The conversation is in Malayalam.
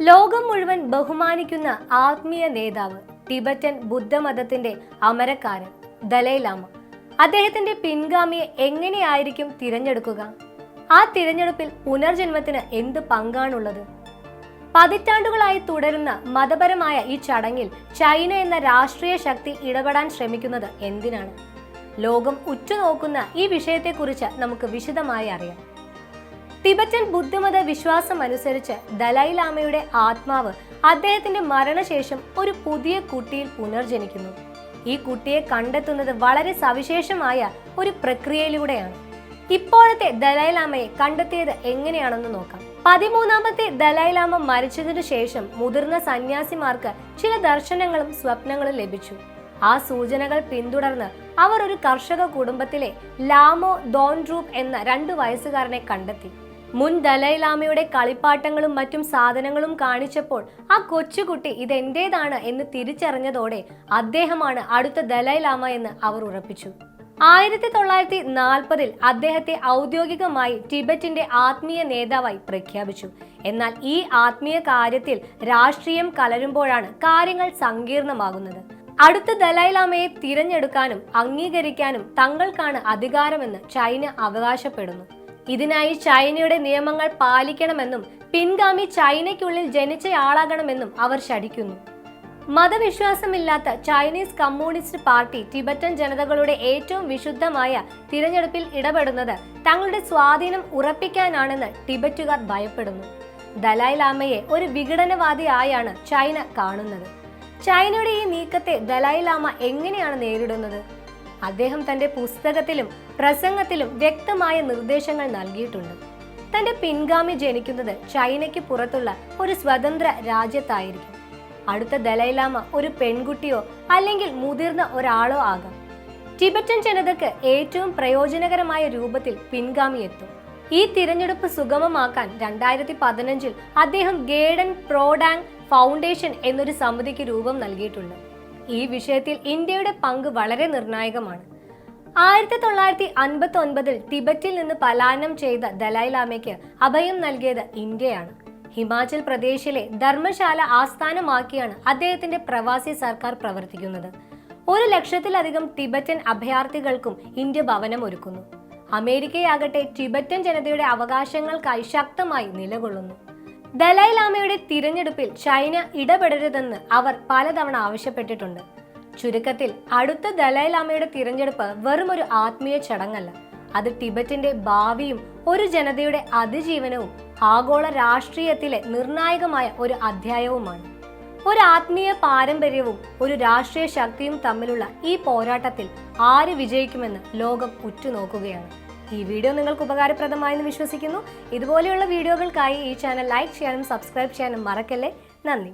ലോകം മുഴുവൻ ബഹുമാനിക്കുന്ന ആത്മീയ നേതാവ് ടിബറ്റൻ ബുദ്ധമതത്തിന്റെ അമരക്കാരൻ ദലൈലാമ അദ്ദേഹത്തിന്റെ പിൻഗാമിയെ എങ്ങനെയായിരിക്കും തിരഞ്ഞെടുക്കുക? ആ തിരഞ്ഞെടുപ്പിൽ പുനർജന്മത്തിന് എന്ത് പങ്കാണുള്ളത്? പതിറ്റാണ്ടുകളായി തുടരുന്ന മതപരമായ ഈ ചടങ്ങിൽ ചൈന എന്ന രാഷ്ട്രീയ ശക്തി ഇടപെടാൻ ശ്രമിക്കുന്നത് എന്തിനാണ്? ലോകം ഉറ്റുനോക്കുന്ന ഈ വിഷയത്തെക്കുറിച്ച് നമുക്ക് വിശദമായി അറിയാം. ടിബറ്റൻ ബുദ്ധമത വിശ്വാസം അനുസരിച്ച് ദലൈലാമയുടെ ആത്മാവ് അദ്ദേഹത്തിന്റെ മരണശേഷം ഒരു പുതിയ കുട്ടിയിൽ പുനർജനിക്കുന്നു. ഈ കുട്ടിയെ കണ്ടെത്തുന്നത് വളരെ സവിശേഷമായ ഒരു പ്രക്രിയയിലൂടെയാണ്. ഇപ്പോഴത്തെ ദലൈലാമയെ കണ്ടെത്തിയത് എങ്ങനെയാണെന്ന് നോക്കാം. പതിമൂന്നാമത്തെ ദലൈലാമ മരിച്ചതിനു ശേഷം മുതിർന്ന സന്യാസിമാർക്ക് ചില ദർശനങ്ങളും സ്വപ്നങ്ങളും ലഭിച്ചു. ആ സൂചനകൾ പിന്തുടർന്ന് അവർ ഒരു കർഷക കുടുംബത്തിലെ ലാമോ ദോൺഡ്രൂപ്പ് എന്ന രണ്ടു വയസ്സുകാരനെ കണ്ടെത്തി. മുൻ ദലൈലാമയുടെ കളിപ്പാട്ടങ്ങളും മറ്റും സാധനങ്ങളും കാണിച്ചപ്പോൾ ആ കൊച്ചുകുട്ടി ഇതെന്റേതാണ് എന്ന് തിരിച്ചറിഞ്ഞതോടെ അദ്ദേഹമാണ് അടുത്ത ദലൈലാമ എന്ന് അവർ ഉറപ്പിച്ചു. ആയിരത്തി തൊള്ളായിരത്തി നാൽപ്പതിൽ അദ്ദേഹത്തെ ഔദ്യോഗികമായി ടിബറ്റിന്റെ ആത്മീയ നേതാവായി പ്രഖ്യാപിച്ചു. എന്നാൽ ഈ ആത്മീയ കാര്യത്തിൽ രാഷ്ട്രീയം കലരുമ്പോഴാണ് കാര്യങ്ങൾ സങ്കീർണമാകുന്നത്. അടുത്ത ദലൈലാമയെ തിരഞ്ഞെടുക്കാനും അംഗീകരിക്കാനും തങ്ങൾക്കാണ് അധികാരമെന്ന് ചൈന അവകാശപ്പെടുന്നു. ഇതിനായി ചൈനയുടെ നിയമങ്ങൾ പാലിക്കണമെന്നും പിൻഗാമി ചൈനയ്ക്കുള്ളിൽ ജനിച്ചയാളാകണമെന്നും അവർ ശഠിക്കുന്നു. മതവിശ്വാസമില്ലാത്ത ചൈനീസ് കമ്മ്യൂണിസ്റ്റ് പാർട്ടി ടിബറ്റൻ ജനതകളുടെ ഏറ്റവും വിശുദ്ധമായ തിരഞ്ഞെടുപ്പിൽ ഇടപെടുന്നത് തങ്ങളുടെ സ്വാധീനം ഉറപ്പിക്കാനാണെന്ന് ടിബറ്റുകാർ ഭയപ്പെടുന്നു. ദലായ് ലാമയെ ഒരു വിഘടനവാദിയായാണ് ചൈന കാണുന്നത്. ചൈനയുടെ ഈ നീക്കത്തെ ദലായ് ലാമ എങ്ങനെയാണ് നേരിടുന്നത്? അദ്ദേഹം തന്റെ പുസ്തകത്തിലും പ്രസംഗത്തിലും വ്യക്തമായ നിർദ്ദേശങ്ങൾ നൽകിയിട്ടുണ്ട്. തന്റെ പിൻഗാമി ജനിക്കുന്നത് ചൈനയ്ക്ക് പുറത്തുള്ള ഒരു സ്വതന്ത്ര രാജ്യത്തായിരിക്കും. അടുത്ത ദലൈലാമ ഒരു പെൺകുട്ടിയോ അല്ലെങ്കിൽ മുതിർന്ന ഒരാളോ ആകാം. ടിബറ്റൻ ജനതയ്ക്ക് ഏറ്റവും പ്രയോജനകരമായ രൂപത്തിൽ പിൻഗാമി എത്തും. ഈ തിരഞ്ഞെടുപ്പ് സുഗമമാക്കാൻ രണ്ടായിരത്തി പതിനഞ്ചിൽ അദ്ദേഹം ഗേഡൻ പ്രോഡാങ് ഫൗണ്ടേഷൻ എന്നൊരു സമിതിക്ക് രൂപം നൽകിയിട്ടുണ്ട്. ഈ വിഷയത്തിൽ ഇന്ത്യയുടെ പങ്ക് വളരെ നിർണായകമാണ്. ആയിരത്തി തൊള്ളായിരത്തി അൻപത്തി ഒൻപതിൽ ടിബറ്റിൽ നിന്ന് പലായനം ചെയ്ത ദലൈലാമയ്ക്ക് അഭയം നൽകിയത് ഇന്ത്യയാണ്. ഹിമാചൽ പ്രദേശിലെ ധർമ്മശാല ആസ്ഥാനമാക്കിയാണ് അദ്ദേഹത്തിന്റെ പ്രവാസി സർക്കാർ പ്രവർത്തിക്കുന്നത്. ഒരു ലക്ഷത്തിലധികം ടിബറ്റൻ അഭയാർത്ഥികൾക്കും ഇന്ത്യ ഭവനം ഒരുക്കുന്നു അമേരിക്കയാകട്ടെ ടിബറ്റൻ ജനതയുടെ അവകാശങ്ങൾക്കായി ശക്തമായി നിലകൊള്ളുന്നു. ദലൈലാമയുടെ തിരഞ്ഞെടുപ്പിൽ ചൈന ഇടപെടരുതെന്ന് അവർ പലതവണ ആവശ്യപ്പെട്ടിട്ടുണ്ട്. ചുരുക്കത്തിൽ അടുത്ത ദലൈലാമയുടെ തിരഞ്ഞെടുപ്പ് വെറും ഒരു ആത്മീയ ചടങ്ങല്ല. അത് ടിബറ്റിന്റെ ഭാവിയും ഒരു ജനതയുടെ അതിജീവനവും ആഗോള രാഷ്ട്രീയത്തിലെ നിർണായകമായ ഒരു അധ്യായവുമാണ്. ഒരു ആത്മീയ പാരമ്പര്യവും ഒരു രാഷ്ട്രീയ ശക്തിയും തമ്മിലുള്ള ഈ പോരാട്ടത്തിൽ ആര് വിജയിക്കുമെന്ന് ലോകം ഉറ്റുനോക്കുകയാണ്. ഈ വീഡിയോ നിങ്ങൾക്ക് ഉപകാരപ്രദമായെന്ന് വിശ്വസിക്കുന്നു. ഇതുപോലെയുള്ള വീഡിയോകൾക്കായി ഈ ചാനൽ ലൈക്ക് ചെയ്യാനും സബ്സ്ക്രൈബ് ചെയ്യാനും മറക്കല്ലേ? നന്ദി.